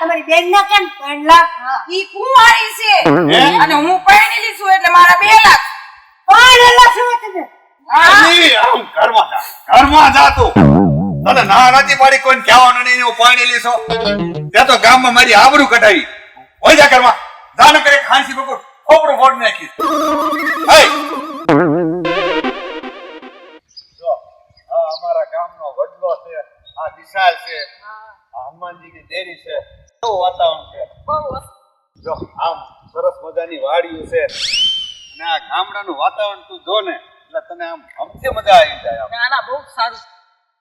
તમારી બેન ના કેમ ત્રણ લાખ? ઈ કુંવારી છે? અને હું પરણેલી છું એટલે મારા બે લાખ. ત્રણ લાખ શું તમે આની આમ ઘરમાં જા ઘરમાં જા તું. તને ના પાડી કોઈ કહેવાનું નહીં હું પાણી લીધો. ત્યાં તો ગામમાં મારી આબરૂ કઢાવી. હોય જા ઘરમાં. દાન કરે ખાંસી બકુર ખોપરું ફોડ નાખી. હે? અમારા ગામનો વડલો છે આ વિશાલ છે હનુમાનજી ની દેરી છે. કેવું વાતાવરણ છે. જો આમ સરસ મજાની વાડીઓ છે. અને આ ગામડાનું વાતાવરણ તું જો ને એટલે તને આમ ગમતી મજા આવી જાય આમ. ના ના બહુ સારું.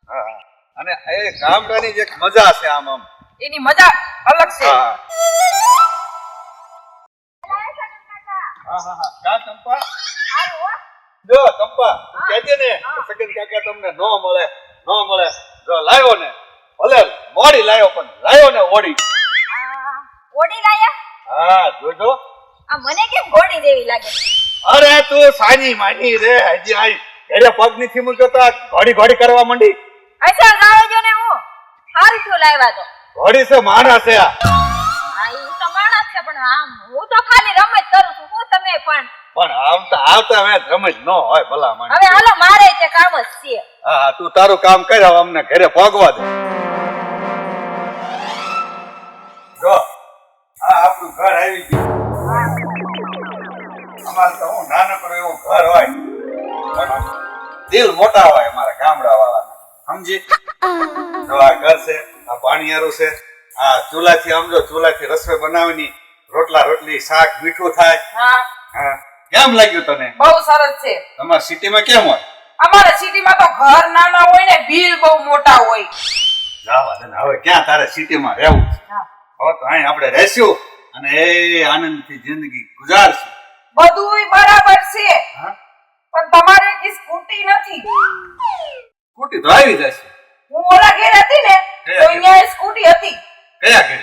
હા. અને એ ગામડાની જે એક મજા છે આમ આમ. એની મજા અલગ છે. હા હા. હા હા કા ચંપા? જો ચંપા તું કહેજે ને કે સગન કાકા તમને નો મળે નો મળે. જો લાવ્યો ને. ભલે મોડી લાયો પણ લાયો ને ઓડી. ઓડી લાયા? હા જોજો. આ મને કેમ ઘોડી જેવી લાગે? અરે તું સાની માની રે હજી આઈ. એટલે પગ નથી મૂક્યો તો ઘોડી ઘોડી કરવા માંડી. અચ્છા લાવો જો ને હું. સારું થયું લાવ્યા તો. ઘોડી છે માણસ છે આ. ઈ તો માણસ છે પણ આમ હું તો ખાલી રમત કરું છું હું તમે પણ. પણ આમ તો આવતા હવે રમત ન હોય ભલા હવે હાલો મારે તે કામ જ છે. હા હા તું તારું કામ કર હવે અમને ઘરે ભોગવા દે. આપણું ઘર આવી ગયું. અમારે તો હું નાનકડો એવો ઘર હોય. પણ દિલ મોટા હોય અમારા ગામડા વાળાના સમજી? તો આ ઘર છે આ પાણીયારું છે આ ચૂલાથી સમજો ચૂલાથી રસોઈ બનાવવાની રોટલા રોટલી શાક મીઠું થાય. હા. કેમ લાગ્યું તને? બહુ સરસ છે. તમારા સિટીમાં કેમ હોય? અમારા સિટીમાં તો ઘર નાના હોય ને બિલ બહુ મોટા હોય. જાવા હવે ક્યાં તારે સિટીમાં રહેવું છે. હવે તો અહીં આપણે રહેશું. અને એ આનંદથી જિંદગી ગુજારશું. બધુંય બરાબર છે. પણ તમારે ઈ સ્કૂટી નથી. સ્કૂટી તો આવી જશે. હું ઓલા ઘેર હતી ને તો અહીંયા સ્કૂટી હતી. કયા ઘેર?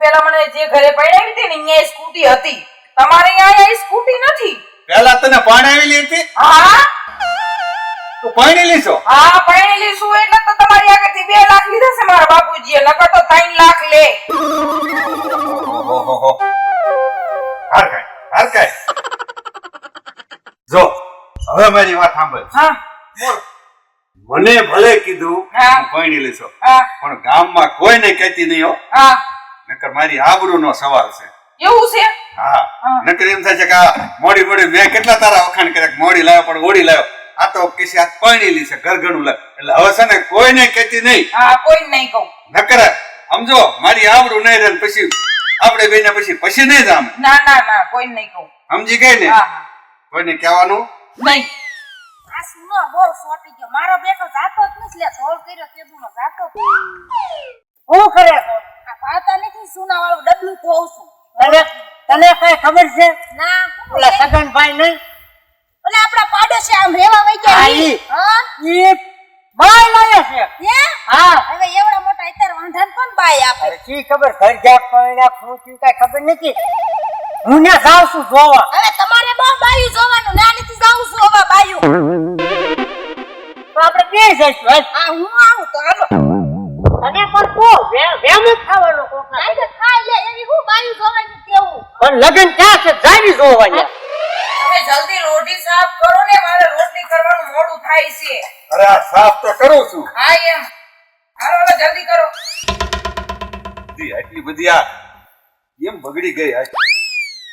પેલા મને જે ઘરે પડાવી હતી ને અહીંયા સ્કૂટી હતી. તમારે અહીંયા સ્કૂટી નથી. પેલા તને પાણાવેલી લીધી હા. તું પાણેલી છો હા પરણેલી છું એટલે તો તમારી આગળથી બે લાખ લીધા છે મારા બાપુજીએ નકર તો ત્રણ લાખ લે. ઓહોહો. હાર કાંઈ, હાર. જો હવે મારી વાત સાંભળ. હા. બોલ. મને ભલે કીધું પાણેલી છો હા. પણ ગામમાં કોઈને કહેતી નહીં હો. હા. નકર મારી આબરૂનો સવાલ છે. એવું છે? હા. નકર એમ થાય છે કે મોડી મોડી મેં કેટલા તારા વખાણ કર્યા મોડી લાવ્યો પણ ઓડી લાવ્યો. આ તો કિસી આ પરણેલી છે ઘર ઘણું લાવ એટલે હવે છે ને કોઈને કહેતી નહીં. હા કોઈ નહીં કહું. નકર સમજો મારી આવડું નહીં રહે પછી આપણે બેને પછી પછી નહીં જામ ના ના ના કોઈ નહીં કહું. સમજી ગઈ ને? હા હા. કોઈને કહેવાનું? નહીં. આ સુનો બહુ સોટી ગયો. મારો બેટો જાતો જ નથી. લે સોળ કર્યો તે દુનો જાતો. શું કરે? આ ભાતા નથી સુના વાળું ડબલું ધોઉં છું. તને તને કઈ ખબર છે? ના ઓલા સગનભાઈ નહીં? ઓલા આપણા પાડોશી આમ રેવા વઈ ગયા હા, ઈ. હા? ઈ બાય લાયો છે. હે? હા. હવે એવડા મોટા અત્યારે વાંધાને કોણ બાય આપે? શી ખબર ઘર જા પડ્યા ફૂટી કાઈ ખબર નથી. હું ને જાઉં છું જોવા. હવે તમારે બહુ બાયું જોવાનું ના નથી જાઉં છું હવે બાયું. તો આપણે બે જઈશું હા. હું આવું તો હાલો. પણ કો વેમ જ ખાવાનો ખાઈ લે હું બાયું જોવાની કેવું? પણ લગન ક્યાં છે? જાવી જોવા ન્યા. જલ્દી રોટી સાફ કરો ને મારે રોટલી કરવાનું મોડું થાય છે. અરે આ સાફ તો કરું છું. હા એમ. હાલો હવે જલ્દી કરો. દી આટલી બધી આ એમ બગડી ગઈ આ?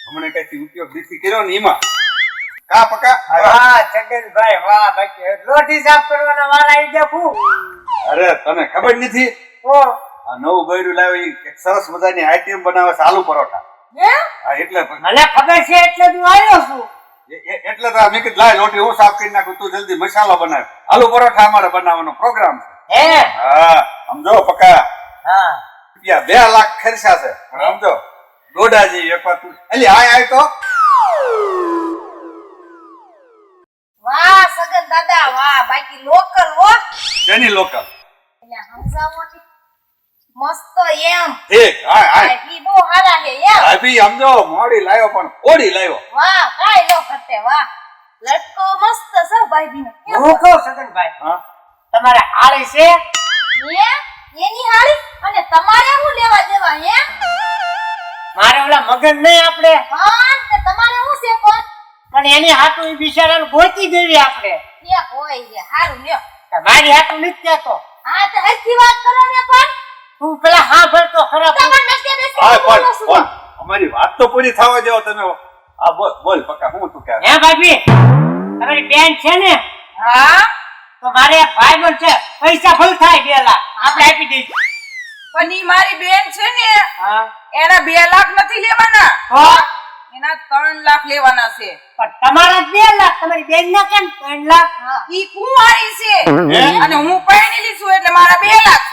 હમણે કઈ ઉપયોગ નથી કર્યો ને એમાં? કા પકા? વાહ છગનભાઈ વાહ બાકી રોટી સાફ કરવાના વાર આવી ગયા ફૂ. અરે તને ખબર નથી? ઓ. આ નવું બૈરું લાવી એક સરસ મજાની આઈટમ બનાવે છે આલુ પરોઠા. હા? એટલે મને ખબર છે એટલે હું આવ્યો છું. એટલે તો મેં કીધું લાય લોટી હું સાફ કરી નાખું તું જલ્દી મસાલો બનાવ. આલુ પરોઠા અમારે બનાવવાનો પ્રોગ્રામ છે. હે? હા સમજો પકા. હા. રૂપિયા બે લાખ ખર્ચા છે. સમજો દોડાજી એક વાર તું. એલી આય આય તો. વાહ સગન દાદા વાહ બાકી લોકલ હો. જેની લોકલ. મસ્ત એમ. ઠીક હાય હાય. ઈ બહુ હારા છે એમ. ભાભી સમજો મોડી લાવ્યો પણ ઓડી લાવ્યો વાહ કાઈ લો ખતે વાહ. લટકો મસ્ત છે ભાઈ હું કહું સગનભાઈ હા. તમારે હાળી છે? એ એની હાળી? અને તમારે હું લેવા દેવા હે? મારે ઓલા મગન નહીં આપણે હા તે તમારે હું છે પણ પણ એની હાથું એ બિચારાને ગોતી દેવી આપણે એ હોય છે હારું લ્યો. તમારી મારી હાથું નથી કહેતો હા તો હરખી વાત કરો ને પણ. તું પેલા હા ભરતો ખરાબ તમારે હા પણ? પણ અમારી વાત તો પૂરી થવા દેવો તમે. હા બોલ બોલ પક્કા હું તું કે હે ભાભી તમારી બેન છે ને? હા? તો મારે ભાઈ બોલ છે. પૈસા ફૂલ થાય બે લાખ આપણે આપી દઈશું. પણ ઈ મારી બેન છે ને હા. એના બે લાખ નથી લેવાના. તો એના ત્રણ લાખ લેવાના છે. પણ તમારા બે લાખ તમારી બેન ના કેમ ત્રણ લાખ? હા. ઈ કુંવારી છે. અને હું પહેણી છું એટલે મારા બે લાખ.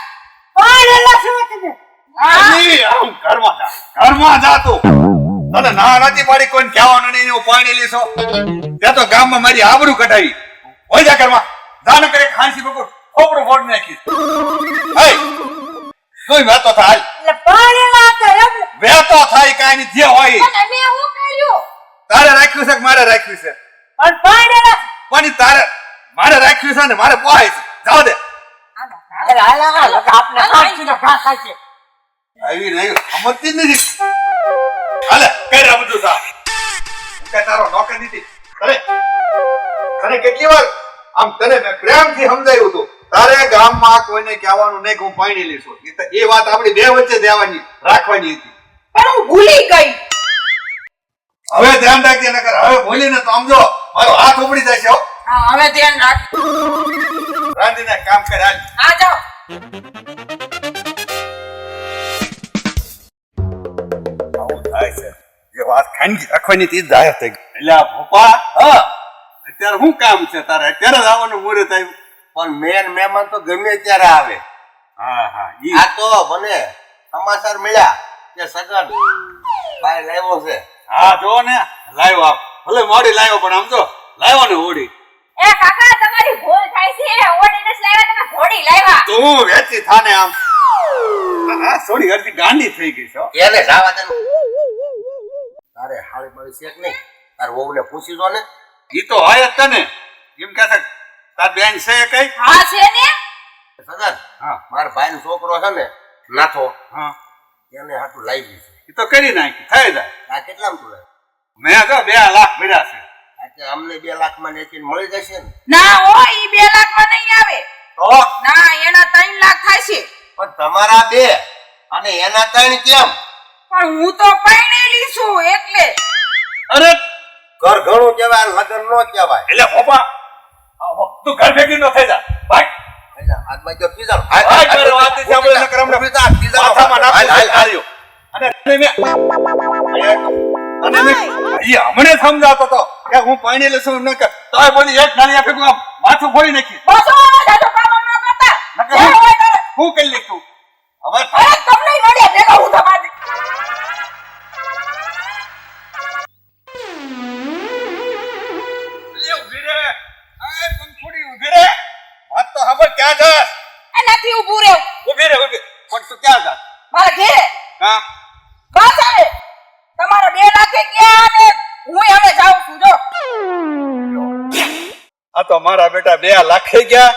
પણ એલા તમે હા આમ ઘરમાં જા. ઘરમાં જા તું. તને ના નથી પાડી કોઈને કહેવાનું નહીં હું પાણી લીધો ત્યાં તો ગામમાં મારી આબરૂ કઢાવી હોય જા ઘરમાં. જા ન કરે ખાંસી બકુર ખોપડું ફોડ નાખી. હે કોઈ વેતો થાય. એટલે એમ. વેતો થાય કાંઈ જે હોય પણ અમે શું કર્યું? તારે રાખ્યું છે કે મારે રાખ્યું છે? પણ પણ પણ તારે મારે રાખ્યું છે ને મારે પોહાય છે. જાવ દે. અરે હાલ હાલ આપણે કાચીનો ઘા ખાય છે. આવી નહીં સમજતી નથી. હાલે કઈ રહ્યા બધું સા? કઈ તારો નોકર નથી અરે તને કેટલી વાર આમ તને મેં પ્રેમથી સમજાયું હતું. તારે ગામમાં કોઈને કહેવાનું નહીં કે હું પાણી લઈશું એ વાત આપણી બે વચ્ચે દેવાની રાખવાની હતી. પણ હું ભૂલી ગઈ. હવે ધ્યાન રાખજે નકર હવે બોલીને તો સમજો. મારો હાથ ઉપડી જશે હો. હા હવે ધ્યાન રાખ. રાંધીને કામ કરે આજ હા જાઓ. આવું થાય છે. જે વાત ખાનગી રાખવાની તે જાહેર થઈ ગઈ. એટલે આ ભોપા હા. અત્યારે શું કામ છે તારે? અત્યારે જ આવવાનું મુહૂર્ત આવ્યું પણ મેન મહેમાન તો ગમે ત્યારે આવે. હા હા ઈ. આ તો મને સમાચાર મળ્યા કે સગન ભાઈ લાવ્યો છે. હા જો ને. લાવ્યો આપ. ભલે મોડી લાવ્યો પણ આમ જો. લાવ્યો ને હોડી એ કાકા તમારી ભૂલ થાય છે ઓડી નસ લાવ્યા તમે તું વેચી થાને આમ. આ થોડી ઘરથી ગાંડી થઈ ગઈ છો. એને જાવા દે. ને. તારે હાળી માળી શેક નહીં. તાર વહુને પૂછી જો ને ઈ તો હોય જ તને. એમ કે તાર બેન છે કઈ હા છે ને. સગન હા. મારા ભાઈનો છોકરો છે ને નાથો. હા. એને હાટું લાવી છે. ઈ તો કરી નાખી થઈ જાય. આ કેટલામાં તું મેં તો બે લાખ ભર્યા છે. અમને બે લાખમાં ને મળી જશે ને? ના હોય ઈ બે લાખમાં નહીં આવે. તો? ના એના ત્રણ લાખ થાય છે. પણ તમારા બે અને એના ત્રણ કેમ? પણ હું તો પરણેલી છું એટલે. અરે! ઘર ઘણું કહેવાય લગ્ન નો કહેવાય. એટલે પપ્પા તું ઘર ભેગી ન થઈ જા. ભાઈ. હાથમાં જો મારી વાત નથી સાંભળે નકર હમણાં માથામાં નાખું હાલ્યો. અને અને હમણે સમજાવતો તો કે હું પાણી લેશું એમ ન કર તોય બોલી એક નાની ભેગું માથું ફોડી નાખી. બસો જાજો કામ ન કરતા નકર જે હું- કરે. હું હવે અરે તમને નડે ભેગા હું તમારે લે, ઊભી રે. આય પંખુડી ઊભી રે. વાત તો ક્યાં રહેવું. પણ તું જાસ મારા ઘેરે? હા. બસ આવે તમારા બે લાખે ક્યાં અને હું હવે જાઉં છું જો. આ તો મારા બેટા બે લાખે ગયા.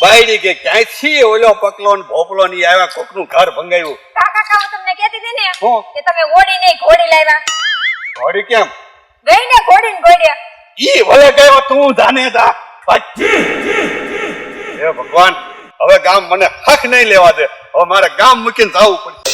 બાયડી કે ક્યાંયથી ઓલો પકલો ને ભોપલો ની આવ્યા કોકનું ઘર ભંગાયું. કાકા કાકા તમને કહેતી હતી ને હું? કે તમે ઓડી નહીં ઘોડી લાવ્યા. ઘોડી કેમ? ગઈ ને ઘોડી ને ઘોડ્યા ઈ ભલે ગયો તું જાને જા. પછી હે ભગવાન હવે ગામ મને હક નહીં લેવા દે. હવે મારે ગામ મૂકીને જવું પડશે.